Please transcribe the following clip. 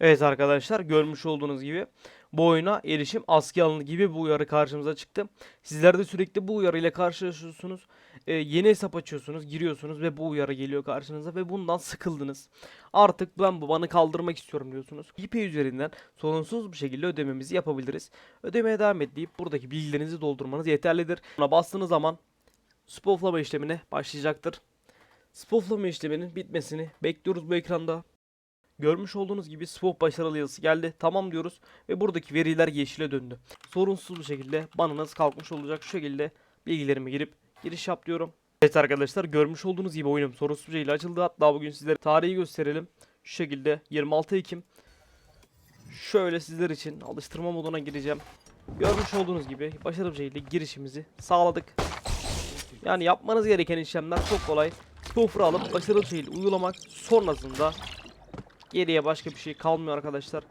Evet arkadaşlar görmüş olduğunuz gibi bu oyuna erişim askıya alındı gibi bu uyarı karşımıza çıktı. Sizler de sürekli bu uyarı ile karşılaşıyorsunuz. Ee, yeni hesap açıyorsunuz, giriyorsunuz ve bu uyarı geliyor karşınıza ve bundan sıkıldınız. Artık ben bu banı kaldırmak istiyorum diyorsunuz. GPay üzerinden sorunsuz bir şekilde ödememizi yapabiliriz. Ödemeye devam et deyip buradaki bilgilerinizi doldurmanız yeterlidir. Buna bastığınız zaman spooflama işlemine başlayacaktır. Spooflama işleminin bitmesini bekliyoruz bu ekranda. Görmüş olduğunuz gibi swap başarılı yazısı geldi. Tamam diyoruz ve buradaki veriler yeşile döndü. Sorunsuz bir şekilde banınız kalkmış olacak. Şu şekilde bilgilerimi girip giriş yap diyorum. Evet arkadaşlar görmüş olduğunuz gibi oyunum sorunsuz bir şekilde açıldı. Hatta bugün sizlere tarihi gösterelim. Şu şekilde 26 Ekim. Şöyle sizler için alıştırma moduna gireceğim. Görmüş olduğunuz gibi başarılı bir şekilde girişimizi sağladık. Yani yapmanız gereken işlemler çok kolay. Spoofer'ı alıp başarılı bir şekilde uygulamak sonrasında Geriye başka bir şey kalmıyor arkadaşlar.